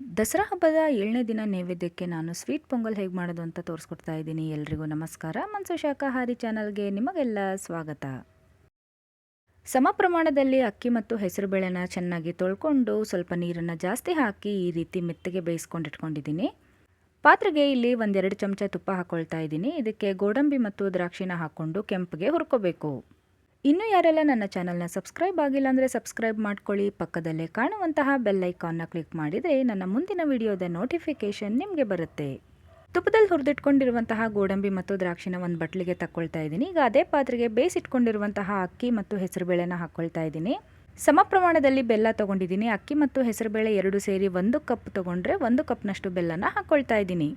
ದಸರಾ ಹಬ್ಬದ ಏಳನೇ ದಿನ ನೈವೇದ್ಯಕ್ಕೆ ನಾನು ಸ್ವೀಟ್ ಪೊಂಗಲ್ ಹೇಗೆ ಮಾಡೋದು ಅಂತ ತೋರಿಸ್ಕೊಡ್ತಾ ಇದ್ದೀನಿ. ಎಲ್ರಿಗೂ ನಮಸ್ಕಾರ. ಮನ್ಸು ಶಾಖಾಹಾರಿ ಚಾನಲ್ಗೆ ನಿಮಗೆಲ್ಲ ಸ್ವಾಗತ. ಸಮ ಪ್ರಮಾಣದಲ್ಲಿ ಅಕ್ಕಿ ಮತ್ತು ಹೆಸರುಬೇಳೆನ ಚೆನ್ನಾಗಿ ತೊಳ್ಕೊಂಡು ಸ್ವಲ್ಪ ನೀರನ್ನು ಜಾಸ್ತಿ ಹಾಕಿ ಈ ರೀತಿ ಮೆತ್ತಗೆ ಬೇಯಿಸ್ಕೊಂಡಿಟ್ಕೊಂಡಿದ್ದೀನಿ ಪಾತ್ರೆಗೆ ಇಲ್ಲಿ ಒಂದೆರಡು ಚಮಚ ತುಪ್ಪ ಹಾಕ್ಕೊಳ್ತಾ ಇದ್ದೀನಿ. ಇದಕ್ಕೆ ಗೋಡಂಬಿ ಮತ್ತು ದ್ರಾಕ್ಷಿನ ಹಾಕ್ಕೊಂಡು ಕೆಂಪಗೆ ಹುರ್ಕೋಬೇಕು. ಇನ್ನೂ ಯಾರೆಲ್ಲ ನನ್ನ ಚಾನಲ್ನ ಸಬ್ಸ್ಕ್ರೈಬ್ ಆಗಿಲ್ಲ ಅಂದರೆ ಸಬ್ಸ್ಕ್ರೈಬ್ ಮಾಡ್ಕೊಳ್ಳಿ. ಪಕ್ಕದಲ್ಲೇ ಕಾಣುವಂತಹ ಬೆಲ್ ಐಕಾನ್ನ ಕ್ಲಿಕ್ ಮಾಡಿದರೆ ನನ್ನ ಮುಂದಿನ ವಿಡಿಯೋದ ನೋಟಿಫಿಕೇಷನ್ ನಿಮಗೆ ಬರುತ್ತೆ. ತುಪ್ಪದಲ್ಲಿ ಹುರಿದಿಟ್ಕೊಂಡಿರುವಂತಹ ಗೋಡಂಬಿ ಮತ್ತು ದ್ರಾಕ್ಷಿನ ಒಂದು ಬಟ್ಲಿಗೆ ತಕ್ಕೊಳ್ತಾ ಇದ್ದೀನಿ. ಈಗ ಅದೇ ಪಾತ್ರೆಗೆ ಬೇಯಿಸಿಟ್ಕೊಂಡಿರುವಂತಹ ಅಕ್ಕಿ ಮತ್ತು ಹೆಸರುಬೇಳೆನ ಹಾಕ್ಕೊಳ್ತಾ ಇದ್ದೀನಿ. ಸಮ ಪ್ರಮಾಣದಲ್ಲಿ ಬೆಲ್ಲ ತೊಗೊಂಡಿದ್ದೀನಿ. ಅಕ್ಕಿ ಮತ್ತು ಹೆಸರುಬೇಳೆ ಎರಡು ಸೇರಿ ಒಂದು ಕಪ್ ತೊಗೊಂಡ್ರೆ ಒಂದು ಕಪ್ನಷ್ಟು ಬೆಲ್ಲನ ಹಾಕ್ಕೊಳ್ತಾ ಇದ್ದೀನಿ.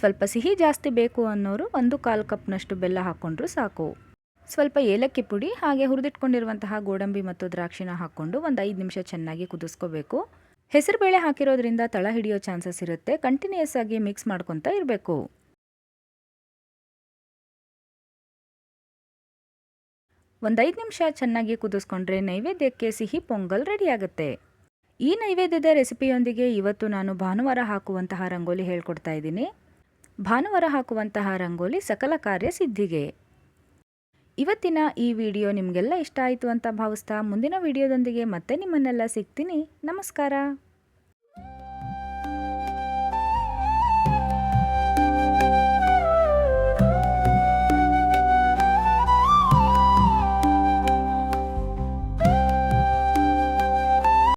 ಸ್ವಲ್ಪ ಸಿಹಿ ಜಾಸ್ತಿ ಬೇಕು ಅನ್ನೋರು ಒಂದು ಕಾಲು ಕಪ್ನಷ್ಟು ಬೆಲ್ಲ ಹಾಕ್ಕೊಂಡ್ರೂ ಸಾಕು. ಸ್ವಲ್ಪ ಏಲಕ್ಕಿ ಪುಡಿ, ಹಾಗೆ ಹುರಿದಿಟ್ಕೊಂಡಿರುವಂತಹ ಗೋಡಂಬಿ ಮತ್ತು ದ್ರಾಕ್ಷಿನ ಹಾಕ್ಕೊಂಡು ಒಂದು ಐದು ನಿಮಿಷ ಚೆನ್ನಾಗಿ ಕುದಿಸ್ಕೋಬೇಕು. ಹೆಸರುಬೇಳೆ ಹಾಕಿರೋದ್ರಿಂದ ತಳ ಹಿಡಿಯೋ ಚಾನ್ಸಸ್ ಇರುತ್ತೆ. ಕಂಟಿನ್ಯೂಯಸ್ ಆಗಿ ಮಿಕ್ಸ್ ಮಾಡ್ಕೊತಾ ಇರಬೇಕು. ಒಂದೈದು ನಿಮಿಷ ಚೆನ್ನಾಗಿ ಕುದಿಸ್ಕೊಂಡ್ರೆ ನೈವೇದ್ಯಕ್ಕೆ ಸಿಹಿ ಪೊಂಗಲ್ ರೆಡಿಯಾಗುತ್ತೆ ಈ ನೈವೇದ್ಯದ ರೆಸಿಪಿಯೊಂದಿಗೆ ಇವತ್ತು ನಾನು ಭಾನುವಾರ ಹಾಕುವಂತಹ ರಂಗೋಲಿ ಹೇಳ್ಕೊಡ್ತಾ ಇದ್ದೀನಿ. ಭಾನುವಾರ ಹಾಕುವಂತಹ ರಂಗೋಲಿ ಸಕಲ ಕಾರ್ಯ ಸಿದ್ಧಿಗೆ. ಇವತ್ತಿನ ಈ ವಿಡಿಯೋ ನಿಮಗೆಲ್ಲ ಇಷ್ಟ ಆಯಿತು ಅಂತ ಭಾವಿಸ್ತಾ ಮುಂದಿನ ವಿಡಿಯೋದೊಂದಿಗೆ ಮತ್ತೆ ನಿಮ್ಮನ್ನೆಲ್ಲ ಸಿಗ್ತೀನಿ. ನಮಸ್ಕಾರ.